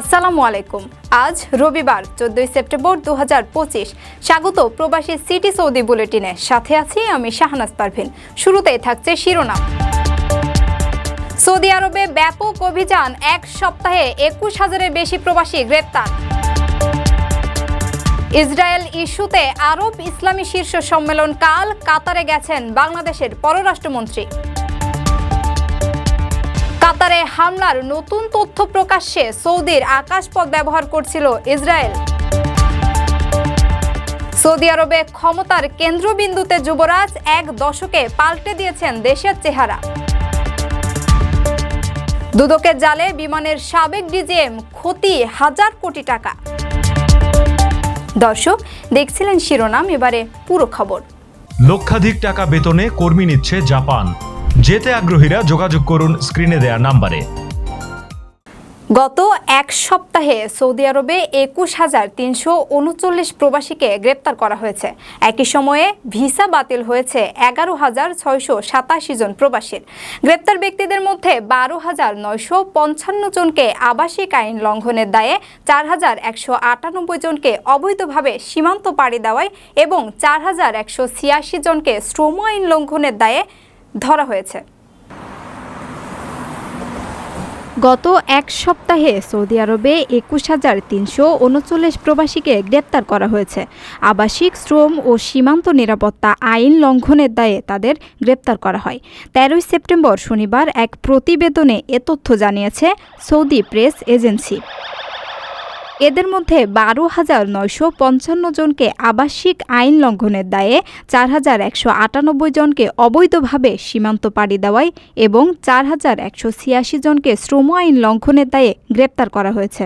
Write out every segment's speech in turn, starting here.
আসসালামু আলাইকুম। আজ রবিবার, চোদ্দই সেপ্টেম্বর দুহাজার পঁচিশ। স্বাগত প্রবাসী সিটি সৌদি বুলেটিনে। সাথে আছি আমি শাহনাজ পারভিন। শুরুতেই থাকছে শিরোনাম। সৌদি আরবে ব্যাপক অভিযান, এক সপ্তাহে একুশ হাজারের বেশি প্রবাসী গ্রেপ্তার। ইসরায়েল ইস্যুতে আরব ইসলামী শীর্ষ সম্মেলন কাল কাতারে গেছেন বাংলাদেশের পররাষ্ট্রমন্ত্রী। কাতারে হামলার নতুন তথ্য প্রকাশ্যে সৌদির আকাশপথ ব্যবহার করছিল ইসরায়েল। সৌদি আরবে ক্ষমতার কেন্দ্রবিন্দুতে যুবরাজ এক দশকে পাল্টে দিয়েছেন দেশের চেহারা। দুদকের জালে বিমানের সাবেক ডিজিএম ক্ষতি হাজার কোটি টাকা। দর্শক, দেখছিলেন শিরোনাম, এবারে পুরো খবর। লক্ষাধিক টাকা বেতনে কর্মী নিচ্ছে জাপান। যেতে আগ্রহীরা যোগাযোগ করুন স্ক্রিনে দেয়া নাম্বারে। গত এক সপ্তাহে সৌদি আরবে একুশ হাজার তিনশো উনচল্লিশ প্রবাসীকে গ্রেপ্তার করা হয়েছে। একই সময়ে ভিসা বাতিল হয়েছে এগারো হাজার ছয়শো সাতাশি জন প্রবাসীর। গ্রেপ্তার ব্যক্তিদের মধ্যে বারো হাজার নয়শো পঞ্চান্ন জনকে আবাসিক আইন লঙ্ঘনের দায়ে চার হাজার একশো আটানব্বই জনকে অবৈধভাবে সীমান্ত পাড়ি দেওয়ায় এবং চার হাজার একশো ছিয়াশি জনকে শ্রম আইন লঙ্ঘনের দায়ে ধরা হয়েছে। গত এক সপ্তাহে সৌদি আরবে একুশ হাজার তিনশো উনচল্লিশ প্রবাসীকে গ্রেপ্তার করা হয়েছে। আবাসিক, শ্রম ও সীমান্ত নিরাপত্তা আইন লঙ্ঘনের দায়ে তাদের গ্রেপ্তার করা হয়। তেরোই সেপ্টেম্বর শনিবার এক প্রতিবেদনে এ তথ্য জানিয়েছে সৌদি প্রেস এজেন্সি। এদের মধ্যে বারো হাজার নয়শো পঞ্চান্ন জনকে আবাসিক আইন লঙ্ঘনের দায়ে চার হাজার একশো আটানব্বই জনকে অবৈধভাবে সীমান্ত পাড়ি দেওয়ায় এবং চার হাজার একশো ছিয়াশি জনকে শ্রম আইন লঙ্ঘনের দায়ে গ্রেপ্তার করা হয়েছে।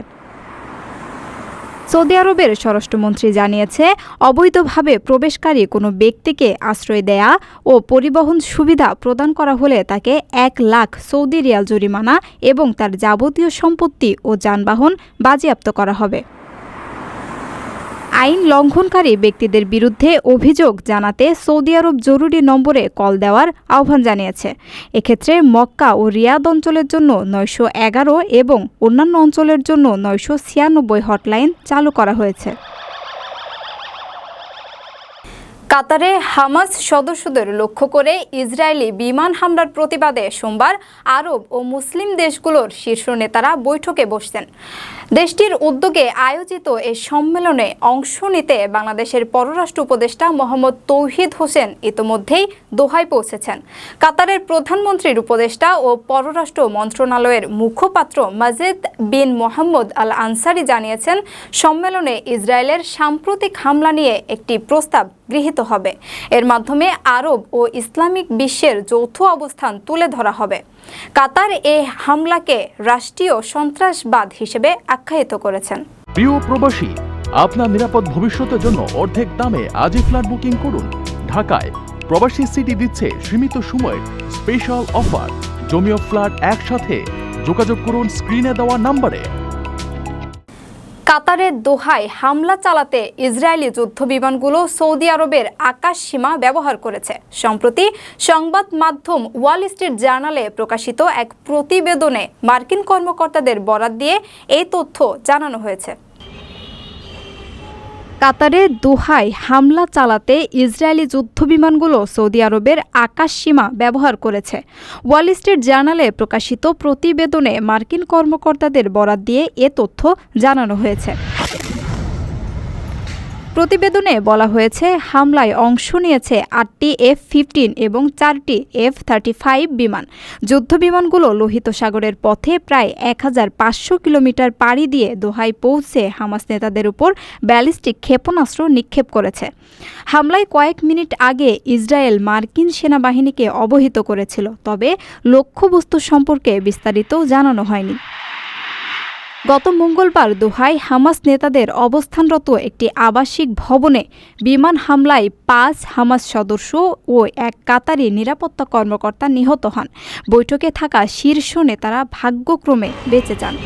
সৌদি আরবের স্বরাষ্ট্রমন্ত্রী জানিয়েছে, অবৈধভাবে প্রবেশকারী কোনো ব্যক্তিকে আশ্রয় দেয়া ও পরিবহন সুবিধা প্রদান করা হলে তাকে এক লাখ সৌদি রিয়াল জরিমানা এবং তার যাবতীয় সম্পত্তি ও যানবাহন বাজেয়াপ্ত করা হবে। আইন লঙ্ঘনকারী ব্যক্তিদের বিরুদ্ধে অভিযোগ জানাতে সৌদি আরব জরুরি নম্বরে কল দেওয়ার আহ্বান জানিয়েছে। এক্ষেত্রে মক্কা ও রিয়াদ অঞ্চলের জন্য নয়শো এগারো এবং অন্যান্য অঞ্চলের জন্য নয়শো ছিয়ানব্বই হটলাইন চালু করা হয়েছে। কাতারে হামাস সদস্যদের লক্ষ্য করে ইসরায়েলি বিমান হামলার প্রতিবাদে সোমবার আরব ও মুসলিম দেশগুলোর শীর্ষ নেতারা বৈঠকে বসছেন। দেশটির উদ্যোগে আয়োজিত এই সম্মেলনে অংশ নিতে বাংলাদেশের পররাষ্ট্র উপদেষ্টা মোহাম্মদ তৌহিদ হোসেন ইতোমধ্যেই দোহায় পৌঁছেছেন। কাতারের প্রধানমন্ত্রীর উপদেষ্টা ও পররাষ্ট্র মন্ত্রণালয়ের মুখপাত্র মাজেদ বিন মোহাম্মদ আল আনসারি জানিয়েছেন, সম্মেলনে ইসরায়েলের সাম্প্রতিক হামলা নিয়ে একটি প্রস্তাব গৃহীত হবে। এর মাধ্যমে আরব ও ইসলামিক বিশ্বের যৌথ অবস্থান তুলে ধরা হবে। কাতার এ হামলাকে রাষ্ট্রীয় সন্ত্রাসবাদ হিসেবে আখ্যায়িত করেছেন। প্রিয় প্রবাসী, আপনার নিরাপদ ভবিষ্যতের জন্য অর্ধেক দামে আজই ফ্ল্যাট বুকিং করুন। ঢাকায় প্রবাসী সিটি দিচ্ছে সীমিত সময়ের স্পেশাল অফার। জমিও ফ্ল্যাট একসাথে যোগাযোগ করুন স্ক্রিনে দেওয়া নাম্বারে। কাতারের দোহায় হামলা চালাতে ইসরায়েলি যুদ্ধ বিমানগুলো সৌদি আরবের আকাশ সীমা ব্যবহার করেছে। সম্প্রতি সংবাদ মাধ্যম ওয়াল স্ট্রিট জার্নালে প্রকাশিত এক প্রতিবেদনে মার্কিন কর্মকর্তাদের বরাত দিয়ে এই তথ্য জানানো হয়েছে। কাতারে দোহায় হামলা চালাতে ইসরায়েলি যুদ্ধবিমানগুলো সৌদি আরবের আকাশ সীমা ব্যবহার করেছে। ওয়াল স্ট্রিট জার্নালে প্রকাশিত প্রতিবেদনে মার্কিন কর্মকর্তাদের বরাত দিয়ে এ তথ্য জানানো হয়েছে। প্রতিবেদনে বলা হয়েছে, হামলায় অংশ নিয়েছে আটটি এফ ফিফটিন এবং চারটি এফ থার্টি ফাইভ বিমান। যুদ্ধ বিমানগুলো লোহিত সাগরের পথে প্রায় এক হাজার পাঁচশো কিলোমিটার পাড়ি দিয়ে দোহায় পৌঁছে হামাস নেতাদের উপর ব্যালিস্টিক ক্ষেপণাস্ত্র নিক্ষেপ করেছে। হামলায় কয়েক মিনিট আগে ইসরায়েল মার্কিন সেনাবাহিনীকে অবহিত করেছিল, তবে লক্ষ্যবস্তু সম্পর্কে বিস্তারিত জানানো হয়নি। গত মঙ্গলবার দোহাই হামাস নেতাদের অবস্থানরত একটি আবাসিক ভবনে বিমান হামলায় পাঁচ হামাস সদস্য ও এক কাতারি নিরাপত্তা কর্মকর্তা নিহত হন। বৈঠকে থাকা শীর্ষ নেতারা ভাগ্যক্রমে বেঁচে যান।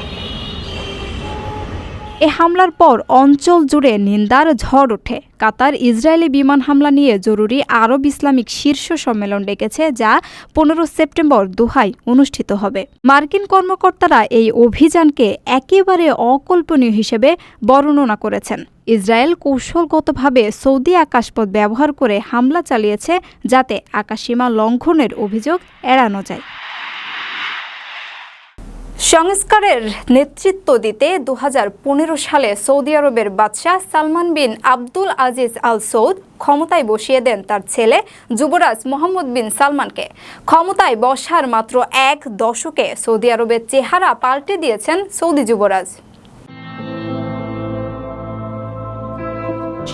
এ হামলার পর অঞ্চল জুড়ে নিন্দার ঝড় ওঠে। কাতার ইসরায়েলি বিমান হামলা নিয়ে জরুরি আরব ইসলামিক শীর্ষ সম্মেলন ডেকেছে, যা পনেরো সেপ্টেম্বর দোহায় অনুষ্ঠিত হবে। মার্কিন কর্মকর্তারা এই অভিযানকে একেবারে অকল্পনীয় হিসেবে বর্ণনা করেছেন। ইসরায়েল কৌশলগতভাবে সৌদি আকাশপথ ব্যবহার করে হামলা চালিয়েছে, যাতে আকাশসীমা লঙ্ঘনের অভিযোগ এড়ানো যায়। সংস্কারের নেতৃত্ব দিতে দু হাজার পনেরো সালে সৌদি আরবের বাদশাহ সালমান বিন আব্দুল আজিজ আল সৌদ ক্ষমতায় বসিয়ে দেন তার ছেলে যুবরাজ মোহাম্মদ বিন সালমানকে। ক্ষমতায় বসার মাত্র এক দশকে সৌদি আরবের চেহারা পাল্টে দিয়েছেন সৌদি যুবরাজ।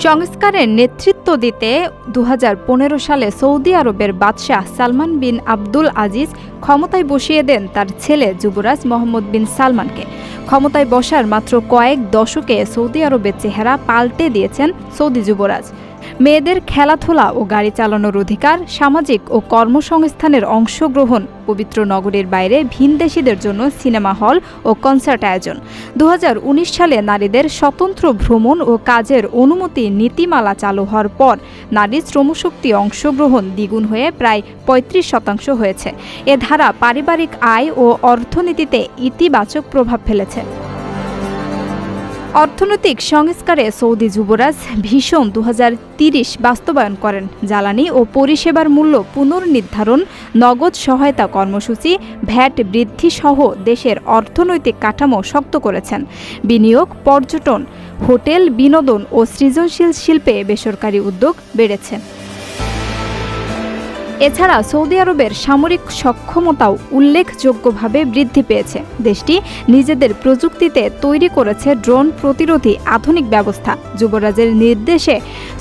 সংস্কারের নেতৃত্ব দিতে দু হাজার পনেরো সালে সৌদি আরবের বাদশাহ সালমান বিন আব্দুল আজিজ ক্ষমতায় বসিয়ে দেন তার ছেলে যুবরাজ মোহাম্মদ বিন সালমানকে। ক্ষমতায় বসার মাত্র কয়েক দশকে সৌদি আরবের চেহারা পাল্টে দিয়েছেন সৌদি যুবরাজ। মেয়েদের খেলাধুলা ও গাড়ি চালানোর অধিকার, সামাজিক ও কর্মসংস্থানের অংশগ্রহণ, পবিত্র নগরীর বাইরে ভিনদেশীদের জন্য সিনেমা হল ও কনসার্ট আয়োজন। দু হাজার উনিশ সালে নারীদের স্বতন্ত্র ভ্রমণ ও কাজের অনুমতি নীতিমালা চালু হওয়ার পর নারী শ্রমশক্তি অংশগ্রহণ দ্বিগুণ হয়ে প্রায় পঁয়ত্রিশ শতাংশ হয়েছে। এ ধারা পারিবারিক আয় ও অর্থনীতিতে ইতিবাচক প্রভাব ফেলেছে। অর্থনৈতিক সংস্কারে সৌদি যুবরাজ ভীষণ দু বাস্তবায়ন করেন। জ্বালানি ও পরিষেবার মূল্য পুনর্নির্ধারণ, নগদ সহায়তা কর্মসূচি, ভ্যাট বৃদ্ধি সহ দেশের অর্থনৈতিক কাঠামো শক্ত করেছেন। বিনিয়োগ, পর্যটন, হোটেল বিনোদন ও সৃজনশীল শিল্পে বেসরকারি উদ্যোগ বেড়েছে। এছাড়া সৌদি আরবের সামরিক সক্ষমতাও উল্লেখযোগ্যভাবে বৃদ্ধি পেয়েছে। দেশটি নিজেদের প্রযুক্তিতে তৈরি করেছে ড্রোন প্রতিরোধী আধুনিক ব্যবস্থা। যুবরাজের নির্দেশে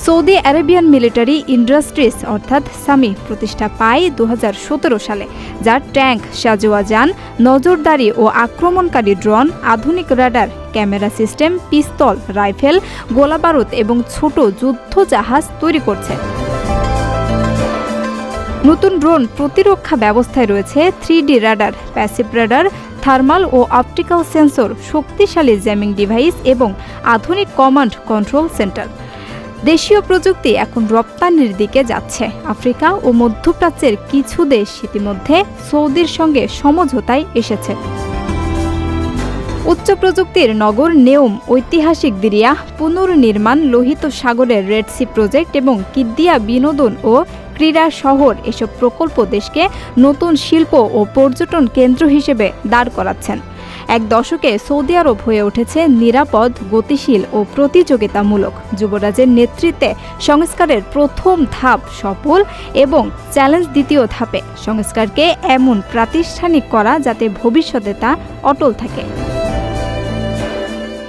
সৌদি আরেবিয়ান মিলিটারি ইন্ডাস্ট্রিজ, অর্থাৎ সামি, প্রতিষ্ঠা পায় দু হাজার সতেরো সালে, যার ট্যাঙ্ক সাজোয়া যান, নজরদারি ও আক্রমণকারী ড্রোন, আধুনিক radar, camera system, pistol, rifle, গোলাবারুদ এবং ছোট যুদ্ধ জাহাজ তৈরি করছে। নতুন ড্রোন প্রতিরক্ষা ব্যবস্থায় রয়েছে three radar, passive radar, thermal ও অপটিক্যাল সেন্সর, শক্তিশালী জ্যামিং ডিভাইস এবং আধুনিক কমান্ড কন্ট্রোল সেন্টার। দেশীয় প্রযুক্তি এখন রপ্তানির দিকে যাচ্ছে। আফ্রিকা ও মধ্যপ্রাচ্যের কিছু দেশ ইতিমধ্যে সৌদির সঙ্গে সমঝোতায় এসেছে। উচ্চ প্রযুক্তির নগর নেওম ঐতিহাসিক দিরিয়া, পুনর্নির্মাণ লোহিত সাগরের রেড সি প্রজেক্ট এবং কিদ্দিয়া বিনোদন ও ক্রীড়া শহর এসব প্রকল্প দেশকে নতুন শিল্প ও পর্যটন কেন্দ্র হিসেবে দাঁড় করাচ্ছেন। এক দশকে সৌদি আরব হয়ে উঠেছে নিরাপদ, গতিশীল ও প্রতিযোগিতামূলক। যুবরাজের নেতৃত্বে সংস্কারের প্রথম ধাপ সফল এবং চ্যালেঞ্জ দ্বিতীয় ধাপে। সংস্কারকে এমন প্রাতিষ্ঠানিক করা যাতে ভবিষ্যতে তা অটল থাকে।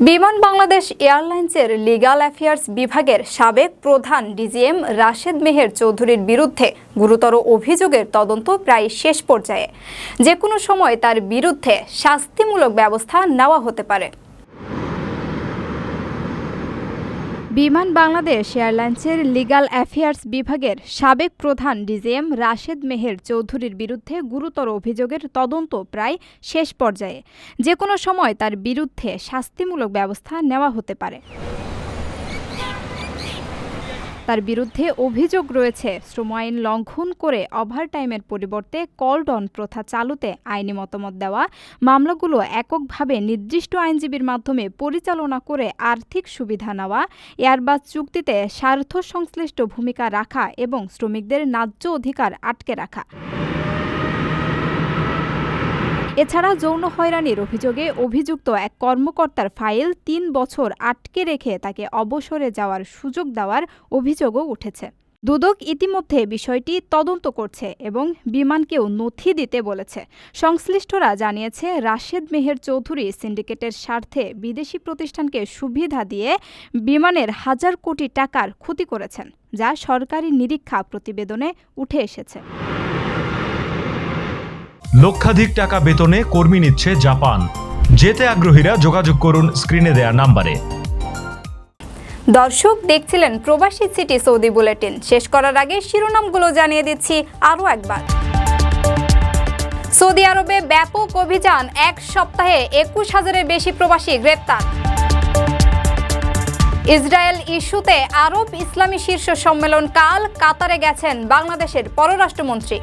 বিমান বাংলাদেশ এয়ারলাইন্সের লিগাল অ্যাফেয়ার্স বিভাগের সাবেক প্রধান ডিজিএম রাশেদ মেহের চৌধুরীর বিরুদ্ধে গুরুতর অভিযোগের তদন্ত প্রায় শেষ পর্যায়ে। যে কোনো সময় তার বিরুদ্ধে শাস্তিমূলক ব্যবস্থা নেওয়া হতে পারে। বিমান বাংলাদেশ এয়ারলাইন্সের লিগাল অ্যাফেয়ার্স বিভাগের সাবেক প্রধান ডিজিএম রাশেদ মেহের চৌধুরীর বিরুদ্ধে গুরুতর অভিযোগের তদন্ত প্রায় শেষ পর্যায়ে। যে কোনো সময় তার বিরুদ্ধে শাস্তিমূলক ব্যবস্থা নেওয়া হতে পারে। তার বিরুদ্ধে অভিযোগ রয়েছে। শ্রম আইন লঙ্ঘন করে ওভারটাইমের পরিবর্তে কল ডন প্রথা চালুতে আইনি মতামত দেওয়া, মামলাগুলো এককভাবে নির্দিষ্ট আইনজীবীর মাধ্যমে পরিচালনা করে আর্থিক সুবিধা নেওয়া, এয়ারবাস চুক্তিতে স্বার্থ সংশ্লিষ্ট ভূমিকা রাখা এবং শ্রমিকদের ন্যায্য অধিকার আটকে রাখা। এছাড়া যৌন হয়রানির অভিযোগে অভিযুক্ত এক কর্মকর্তার ফাইল তিন বছর আটকে রেখে তাকে অবসরে যাওয়ার সুযোগ দেওয়ার অভিযোগও উঠেছে। দুদক ইতিমধ্যে বিষয়টি তদন্ত করছে এবং বিমানকেও নথি দিতে বলেছে। সংশ্লিষ্টরা জানিয়েছে, রাশেদ মেহের চৌধুরী সিন্ডিকেটের স্বার্থে বিদেশি প্রতিষ্ঠানকে সুবিধা দিয়ে বিমানের হাজার কোটি টাকার ক্ষতি করেছেন, যা সরকারি নিরীক্ষা প্রতিবেদনে উঠে এসেছে। লক্ষাধিক টাকা বেতনে কর্মী নিচ্ছে জাপান। যেতে আগ্রহীরা যোগাযোগ করুন স্ক্রিনে দেয়া নাম্বারে। দর্শক, দেখছিলেন প্রবাসী সিটি সৌদি বুলেটিন। শেষ করার আগে শিরোনামগুলো জানিয়ে দিচ্ছি আরও একবার। সৌদি আরবে ব্যাপক অভিযান, এক সপ্তাহে একুশ হাজারের বেশি প্রবাসী গ্রেপ্তার। ইসরায়েল ইস্যুতে আরব ইসলামী শীর্ষ সম্মেলন কাল কাতারে গেছেন বাংলাদেশের পররাষ্ট্রমন্ত্রী।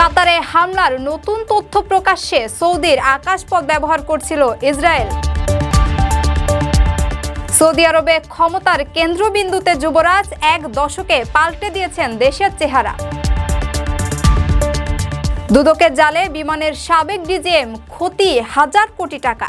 কাতারে হামলার নতুন তথ্য প্রকাশ্যে সৌদির আকাশপথ ব্যবহার করছিল ইসরায়েল। সৌদি আরবে ক্ষমতার কেন্দ্রবিন্দুতে যুবরাজ এক দশকে পাল্টে দিয়েছেন দেশের চেহারা। দুদকের জালে বিমানের সাবেক ডিজিএম ক্ষতি হাজার কোটি টাকা।